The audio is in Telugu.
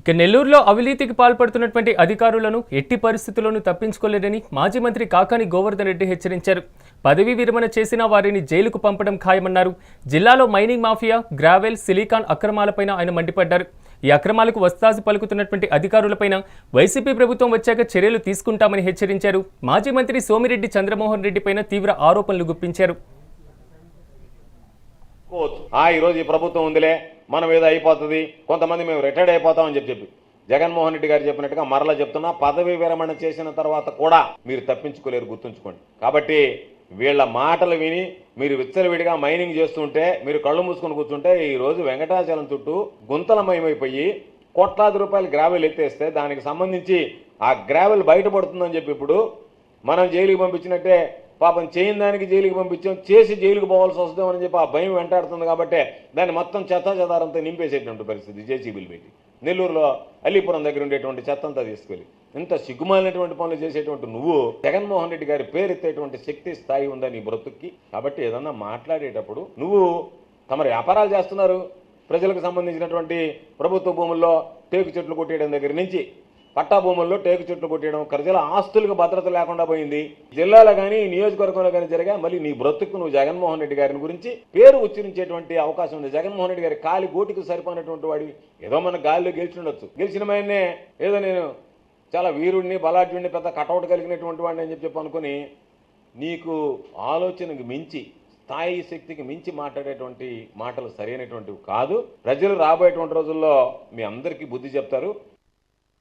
ఇక నెల్లూరులో అవినీతికి పాల్పడుతున్నటువంటి అధికారులను ఎట్టి పరిస్థితుల్లోనూ తప్పించుకోలేదని మాజీ మంత్రి కాకాని గోవర్ధన్ రెడ్డి హెచ్చరించారు. పదవీ విరమణ చేసినా వారిని జైలుకు పంపడం ఖాయమన్నారు. జిల్లాలో మైనింగ్ మాఫియా గ్రావెల్ సిలికాన్ అక్రమాలపైన ఆయన మండిపడ్డారు. ఈ అక్రమాలకు వస్తాసి పలుకుతున్నటువంటి అధికారులపైన వైసీపీ ప్రభుత్వం వచ్చాక చర్యలు తీసుకుంటామని హెచ్చరించారు. మాజీ మంత్రి సోమిరెడ్డి చంద్రమోహన్ రెడ్డిపైన తీవ్ర ఆరోపణలు గుప్పించారు. కోవచ్చు ఆ ఈరోజు ఈ ప్రభుత్వం ఉందిలే మనం ఏదో అయిపోతుంది కొంతమంది మేము రిటైర్డ్ అయిపోతామని చెప్పి చెప్పి. జగన్మోహన్ రెడ్డి గారు చెప్పినట్టుగా మరలా చెప్తున్నా పదవి విరమణ చేసిన తర్వాత కూడా మీరు తప్పించుకోలేరు గుర్తుంచుకోండి. కాబట్టి వీళ్ళ మాటలు విని మీరు విచ్చలవిడిగా మైనింగ్ చేస్తుంటే మీరు కళ్ళు మూసుకొని కూర్చుంటే ఈ రోజు వెంకటాచలం చుట్టూ గుంతలమయమైపోయి కోట్లాది రూపాయలు గ్రావెల్ ఎత్తేస్తే దానికి సంబంధించి ఆ గ్రావెల్ బయటపడుతుందని చెప్పి ఇప్పుడు మనం జైలుకి పంపించినట్టే పాపం చేయని దానికి జైలుకి పంపించాం చేసి జైలుకి పోవాల్సి వస్తుందని చెప్పి ఆ భయం వెంటాడుతుంది కాబట్టి దాన్ని మొత్తం చెత్త చెదారంతా నింపేసేటువంటి పరిస్థితి జేసీబీలు పెట్టి నెల్లూరులో అల్లీపురం దగ్గర ఉండేటువంటి చెత్త అంతా తీసుకెళ్ళి ఇంత సిగ్గుమాలినటువంటి పనులు చేసేటువంటి నువ్వు జగన్మోహన్ రెడ్డి గారి పేరెత్తేటువంటి శక్తి స్థాయి ఉందా నీ బ్రతుక్కి? కాబట్టి ఏదన్నా మాట్లాడేటప్పుడు నువ్వు తమ వ్యాపారాలు చేస్తున్నారు. ప్రజలకు సంబంధించినటువంటి ప్రభుత్వ భూముల్లో టేకు చెట్లు కొట్టేయడం దగ్గర నుంచి పట్టా భూముల్లో టేకు చెట్లు కొట్టేయడం ప్రజల ఆస్తులకు భద్రత లేకుండా పోయింది. జిల్లాలో కానీ నియోజకవర్గంలో కానీ జరిగా మళ్ళీ నీ బ్రతుకు నువ్వు జగన్మోహన్ రెడ్డి గారిని గురించి పేరు ఉచ్చరించేటువంటి అవకాశం ఉంది. జగన్మోహన్ రెడ్డి గారి కాలి గోటికి సరిపోయినటువంటి వాడి ఏదో మన గాలిలో గెలిచిండొచ్చు. గెలిచిన మాయనే ఏదో నేను చాలా వీరుడిని బలాఢ్యుడిని పెద్ద కటౌట్ కలిగినటువంటి వాడిని అని చెప్పి చెప్పి అనుకుని నీకు ఆలోచనకు మించి స్థాయి శక్తికి మించి మాట్లాడేటువంటి మాటలు సరైనటువంటివి కాదు. ప్రజలు రాబోయేటువంటి రోజుల్లో మీ అందరికీ బుద్ధి చెప్తారు.